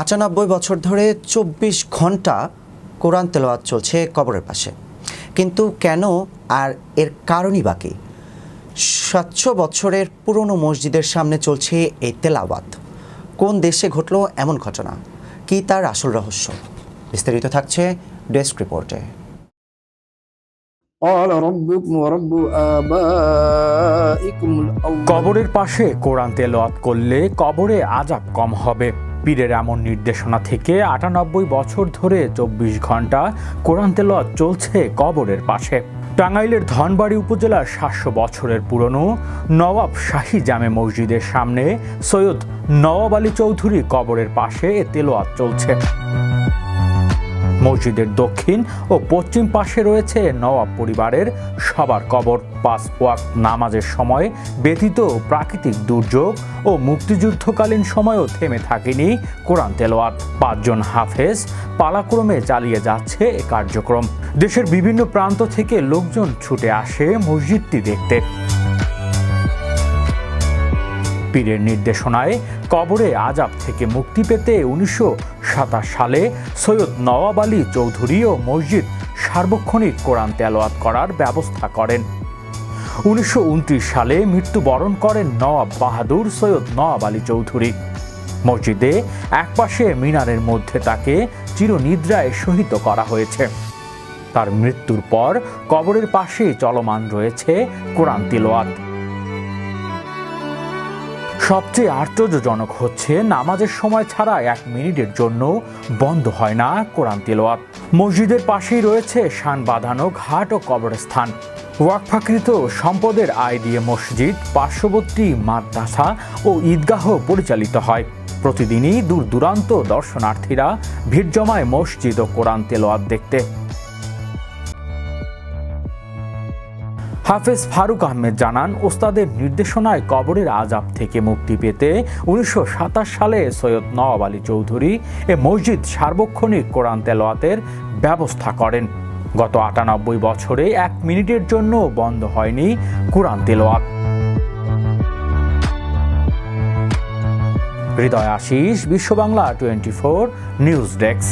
আটানব্বই বছর ধরে চব্বিশ ঘণ্টা কোরআন তেলাওয়াত চলছে কবরের পাশে। কিন্তু কেন আর এর কারণই বাকি সাতশো বছরের পুরনো মসজিদের সামনে চলছে এই তেলাওয়াত। কোন দেশে ঘটল এমন ঘটনা? কি তার আসল রহস্য? বিস্তারিত থাকছে ডেস্ক রিপোর্টে। কবরের পাশে কোরআন তেলাওয়াত করলে কবরে আজাব কম হবে। পীরের এমন নির্দেশনা থেকে আটানব্বই বছর ধরে চব্বিশ ঘণ্টা কোরআন তেলত চলছে কবরের পাশে। টাঙ্গাইলের ধনবাড়ি উপজেলার সাতশো বছরের পুরনো নবাব শাহী জামে মসজিদের সামনে সৈয়দ নওয়াব আলী চৌধুরী কবরের পাশে এ তেলোয়াত চলছে। মসজিদের দক্ষিণ ও পশ্চিম পাশে রয়েছে নওয়াব পরিবারের সবার কবর। পাঁচ ওয়াক নামাজের সময় ব্যতীত প্রাকৃতিক দুর্যোগ ও মুক্তিযুদ্ধকালীন সময়ও থেমে থাকেনি কোরআন তেলোয়াত পাঁচজন হাফেজ পালাক্রমে চালিয়ে যাচ্ছে এ কার্যক্রম। দেশের বিভিন্ন প্রান্ত থেকে লোকজন ছুটে আসে মসজিদটি দেখতে। পীরের নির্দেশনায় কবরে আজাব থেকে মুক্তি পেতে উনিশশো সাতাশ সালে সৈয়দ নওয়াব আলী চৌধুরী ও মসজিদ সার্বক্ষণিক কোরআন তেলাওয়াত করার ব্যবস্থা করেন। উনিশশো উনত্রিশ সালে মৃত্যুবরণ করেন নওয়াব বাহাদুর সৈয়দ নওয়াব আলী চৌধুরী। মসজিদে একপাশে মিনারের মধ্যে তাকে চিরনিদ্রায় শহীদ করা হয়েছে। তার মৃত্যুর পর কবরের পাশে চলমান রয়েছে কোরআন তিলোয়াত সবচেয়ে আশ্চর্যজনক হচ্ছে, নামাজের সময় ছাড়া এক মিনিটের জন্য বন্ধ হয় না কোরআন তিলোয়াত মসজিদের পাশেই রয়েছে শান বাঁধানো ঘাট ও কবরস্থান। ওয়াকফাকৃত সম্পদের আয় দিয়ে মসজিদ, পার্শ্ববর্তী মাদ্রাসা ও ঈদগাহ পরিচালিত হয়। প্রতিদিনই দূর দূরান্ত দর্শনার্থীরা ভিড় জমায় মসজিদ ও কোরআন তেলোয়াত দেখতে। হাফেজ ফারুক আহমেদ জানান, ওস্তাদের নির্দেশনায় কবরের আজাব থেকে মুক্তি পেতে উনিশশো সাতাশ সালে সৈয়দ নওয়াব আলী চৌধুরী এ মসজিদ সার্বক্ষণিক কোরআন তেলোয়াতের ব্যবস্থা করেন। গত আটানব্বই বছরে এক মিনিটের জন্য বন্ধ হয়নি কোরআন তেলোয়াত হৃদয় আশিস বিশ্ব Bangla twenty four news desk.